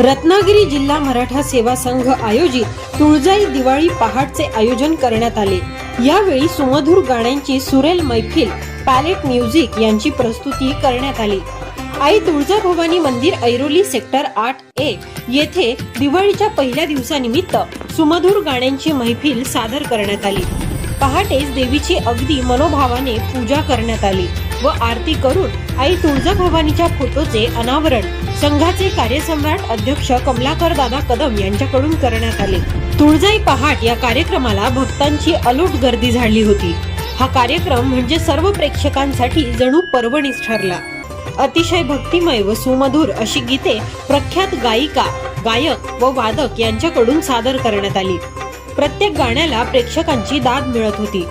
रत्नागिरी जिल्हा मराठा सेवा संघ आयोजित तुळजाई दिवाळी पहाटचे आयोजन करण्यात आले. यावेळी सुमधुर गाण्यांची सुरेल मैफिल पॅलेट म्युझिक यांची प्रस्तुती करण्यात आली. आई तुळजाभवानी मंदिर ऐरोली सेक्टर आठ ए येथे दिवाळीच्या पहिल्या दिवसानिमित्त सुमधुर गाण्यांची मैफिल सादर करण्यात आली. पहाटेच देवीची अगदी मनोभावाने पूजा करण्यात आली. व आरती करून आई तुळजाभवानीच्या फोटोचे अनावरण. संघाचे कार्यसम्राट अध्यक्ष कमलाकर दादा कदम यांच्याकडून करण्यात आले. तुळजाई पहाट या कार्यक्रमाला भक्तांची अलूट गर्दी झाली होती. हा कार्यक्रम म्हणजे सर्व प्रेक्षकांसाठी जणू पर्वणीच ठरला. अतिशय भक्तिमय व सुमधुर अशी गीते प्रख्यात गायिका गायक व वादक यांच्याकडून सादर करण्यात आली. प्रत्येक गाण्याला प्रेक्षकांची दाद मिळत होती.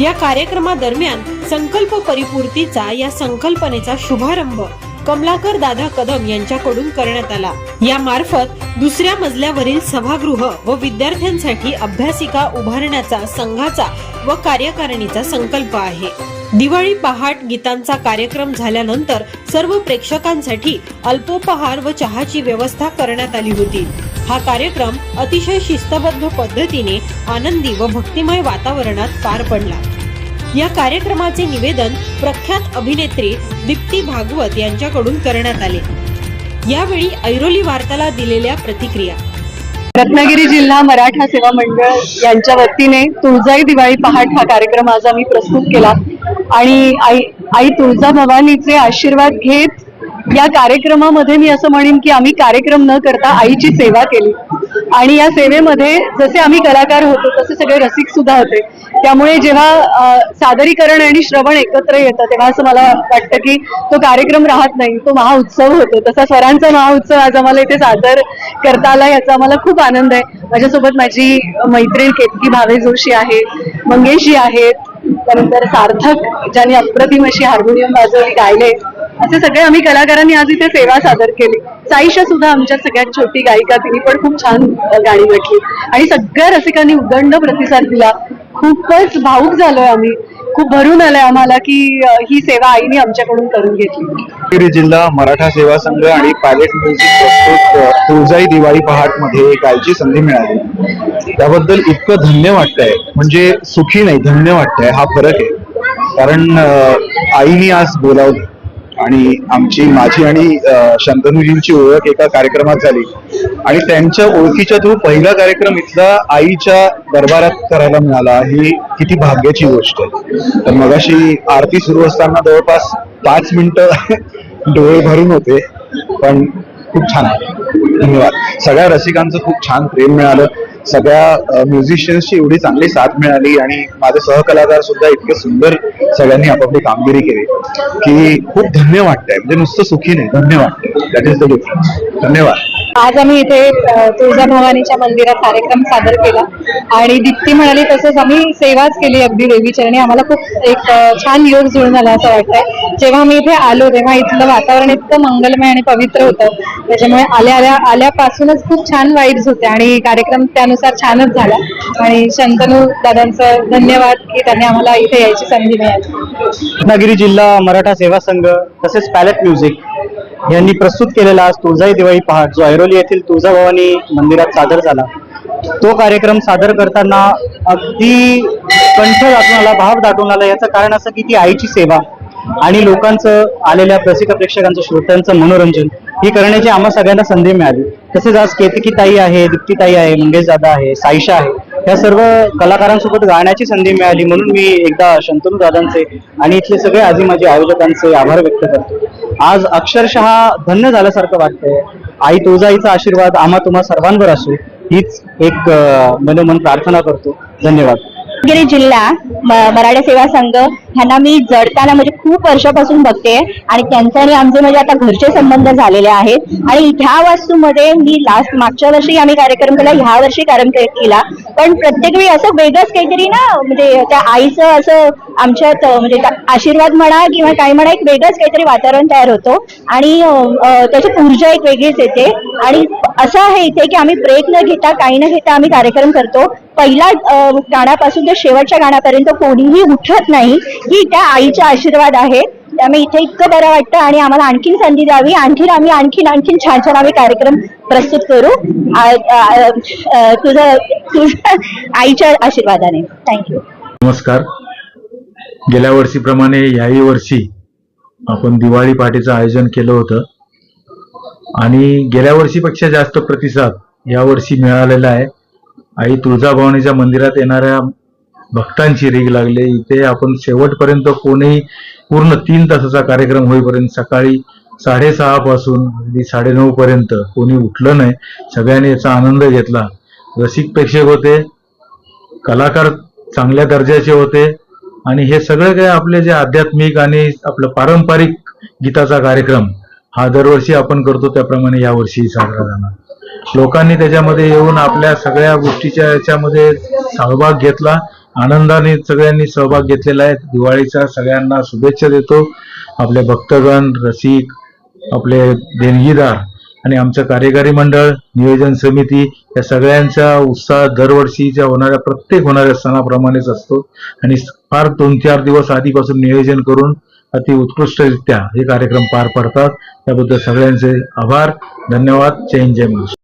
या कार्यक्रमादरम्यान संकल्प परिपूर्तीचा या संकल्पनेचा शुभारंभ कमलाकर दादा कदम यांच्याकडून करण्यात आला. या मार्फत दुसऱ्या मजल्यावरील सभागृह व विद्यार्थ्यांसाठी अभ्यासिका उभारण्याचा संघाचा व कार्यकारिणीचा संकल्प आहे. दिवाळी पहाट गीतांचा कार्यक्रम झाल्यानंतर सर्व प्रेक्षकांसाठी अल्पोपहार व चहाची व्यवस्था करण्यात आली होती. हा कार्यक्रम अतिशय शिस्तबद्ध पद्धतीने आनंदी व भक्तिमय वातावरणात पार पडला. या कार्यक्रमाचे निवेदन प्रख्यात अभिनेत्री दीप्ती भागवत यांच्याकडून करण्यात आले. यावेळी ऐरोली वार्ताला दिलेल्या प्रतिक्रिया. रत्नागिरी जिल्हा मराठा सेवा मंडळ यांच्या वतीने तुळजाई दिवाळी पहाट हा कार्यक्रम आज आम्ही प्रस्तुत केला. आणि आई आई तुळजा भवानीचे आशीर्वाद घेत या कार्यक्रमामध्ये मी असं म्हणेन की आम्ही कार्यक्रम न करता आईची सेवा केली. आणि या सेवेमध्ये जसे आम्ही कलाकार होतो तसे सगळे रसिक सुद्धा होते. त्यामुळे जेव्हा सादरीकरण आणि श्रवण एकत्र येतं तेव्हा असं मला वाटतं की तो कार्यक्रम राहत नाही. तो महाउत्सव होतो. तसा स्वरांचा महाउत्सव आज आम्हाला इथे सादर करता आला याचा आम्हाला खूप आनंद आहे. माझ्यासोबत माझी मैत्रीण केतकी भावे जोशी आहे मंगेशजी आहेत त्यानंतर सार्थक ज्यांनी अप्रतिम अशी हार्मोनियम वाजवली गायले असे सगळे आम्ही कलाकारांनी आज इथे सेवा सादर केली. साईशा सुद्धा आमच्या सगळ्यात छोटी गायिका तिने पण खूप छान गाणी म्हटली. आणि सगळ्या रसिकांनी उदंड प्रतिसाद दिला. खूपच भाऊक झालोय आम्ही. खूप भरून आलंय आम्हाला की ही सेवा आईने आमच्याकडून करून घेतली. रत्नागिरी जिल्हा मराठा सेवा संघ आणि पॅलेट म्युझिक प्रस्तुत तुळजाई दिवाळी पहाटमध्ये गायची संधी मिळाली. त्याबद्दल इतकं धन्य वाटतंय. म्हणजे सुखी नाही धन्य वाटतंय. हा फरक आहे. कारण आईने आज बोलावलं. आणि आमची माझी आणि शंतनुजींची ओळख एका कार्यक्रमात झाली. आणि त्यांच्या ओळखीच्या थ्रू पहिला कार्यक्रम इथला आईच्या दरबारात करायला मिळाला. ही किती भाग्याची गोष्ट आहे. तर मगाशी आरती सुरू असताना जवळपास पाच मिनिटं डोळे भरून होते पण खूप छान आहे. धन्यवाद. सगळ्या रसिकांचं खूप छान प्रेम मिळालं. सगळ्या म्युझिशियन्सची एवढी चांगली साथ मिळाली आणि माझे सहकलाकार सुद्धा इतके सुंदर सगळ्यांनी आपापली कामगिरी केली की खूप धन्य वाटतंय. म्हणजे नुसतं सुखी नाही धन्य वाटतंय. दॅट इज द डिफरन्स धन्यवाद. आज आम्ही इथे तुळजाभवानीच्या मंदिरात कार्यक्रम सादर केला. आणि दीप्ती म्हणाली तसंच आम्ही सेवाच केली अगदी देवीची आणि आम्हाला खूप एक छान योग जुळून झाला असं वाटतंय. जेव्हा मी इथे आलो तेव्हा इथलं वातावरण इतकं मंगलमय आणि पवित्र होतं. त्याच्यामुळे आल्या आल्या आल्यापासूनच खूप छान वाईब्स होते आणि कार्यक्रम त्यानुसार छानच झाला. आणि शंतनू दादांचं धन्यवाद की त्यांनी आम्हाला इथे यायची संधी मिळाली. रत्नागिरी जिल्हा मराठा सेवा संघ तसेच पॅलेट म्युझिक. यांनी प्रस्तुत केलेला आज तुळजाई दिवाळी पहाट जो ऐरोली येथील तुळजाभवानी मंदिरात सादर झाला. तो कार्यक्रम सादर करताना अगदी कंठ दाटून आला भाव दाटून आला. याचं कारण असं की ती आईची सेवा आणि लोकांचं आलेल्या प्रसिक प्रेक्षकांचं श्रोत्यांचं मनोरंजन ही करण्याची आम्हा सगळ्यांना संधी मिळाली. तसेच आज केतकी ताई आहे दीप्ती ताई आहे मंगेश दादा आहे साईशा आहे या सर्व कलाकारांसोबत गाण्याची संधी मिळाली. म्हणून मी एकदा शंतनू दादांचे आणि इथले सगळे आजी माझे आयोजकांचे आभार व्यक्त करतो. आज अक्षरशः धन्य झाल्यासारखं वाटतंय. आई तुळजाईचा आशीर्वाद आम्हा तुम्हा सर्वांवर असो हीच एक मनोमन प्रार्थना करतो. धन्यवाद. रत्नागिरी जिल्हा मराठा सेवा संघ ह्यांना मी जडताना म्हणजे खूप वर्षापासून बघते आणि त्यांचे आणि आमचे म्हणजे आता घरचे संबंध झालेले आहेत. आणि ह्या वास्तूमध्ये मी लास्ट मागच्या वर्षी आम्ही कार्यक्रम केला ह्या वर्षी कार्यक्रम केला. पण प्रत्येक वेळी असं वेगळंच काहीतरी ना म्हणजे त्या आईचं असं आमच्यात म्हणजे आशीर्वाद म्हणा किंवा काय म्हणा एक वेगळंच काहीतरी वातावरण तयार होतो. आणि त्याची ऊर्जा एक वेगळीच येते. आणि असं आहे इथे की आम्ही ब्रेक न घेता काही न घेता आम्ही कार्यक्रम करतो. पहिल्या गाण्यापासून ते शेवटच्या गाण्यापर्यंत कोणीही उठत नाही ही त्या आईचा आशीर्वाद आहे. त्यामुळे इथे इतकं बरं वाटतं आणि आम्हाला आणखीन संधी द्यावी. आणखीन आम्ही आणखीन आणखीन छान छान आम्ही कार्यक्रम प्रस्तुत करू. तुझं तुझ्या आईच्या आशीर्वादाने. थँक्यू नमस्कार. गेल्या वर्षीप्रमाणे याही वर्षी आपण दिवाळी पार्टीचं आयोजन केलं होतं. आणि गेल्या वर्षीपेक्षा जास्त प्रतिसाद यावर्षी मिळालेला आहे. आई तुळजाभवानीच्या मंदिरात येणाऱ्या भक्तांची रीग लागली. इथे आपण शेवटपर्यंत कोणीही पूर्ण तीन तासाचा कार्यक्रम होईपर्यंत सकाळी साडेसहापासून अगदी साडेनऊ पर्यंत कोणी उठलं नाही. सगळ्यांनी याचा आनंद घेतला. रसिक प्रेक्षक होते. कलाकार चांगल्या दर्जाचे होते. आणि हे सगळं काही आपले जे आध्यात्मिक आणि आपलं पारंपरिक गीताचा कार्यक्रम हा दरवर्षी आपण करतो त्याप्रमाणे यावर्षी साजरा झाला लोकांनी त्याच्यामध्ये येऊन आपल्या सगळ्या गोष्टीच्या याच्यामध्ये सहभाग घेतला. आनंदाने सगळ्यांनी सहभाग घेतलेला आहे. दिवाळीचा सगळ्यांना शुभेच्छा देतो. आपले भक्तगण रसिक आपले देणगीदार आणि आमचं कार्यकारी मंडळ नियोजन समिती या सगळ्यांचा उत्साह दरवर्षीच्या होणाऱ्या प्रत्येक होणाऱ्या सणाप्रमाणेच असतो. आणि फार दोन चार दिवस आधीपासून नियोजन करून अति उत्कृष्टरित्या हे कार्यक्रम पार पडतात. त्याबद्दल सगळ्यांचे आभार. धन्यवाद. जय जय महाराष्ट्र.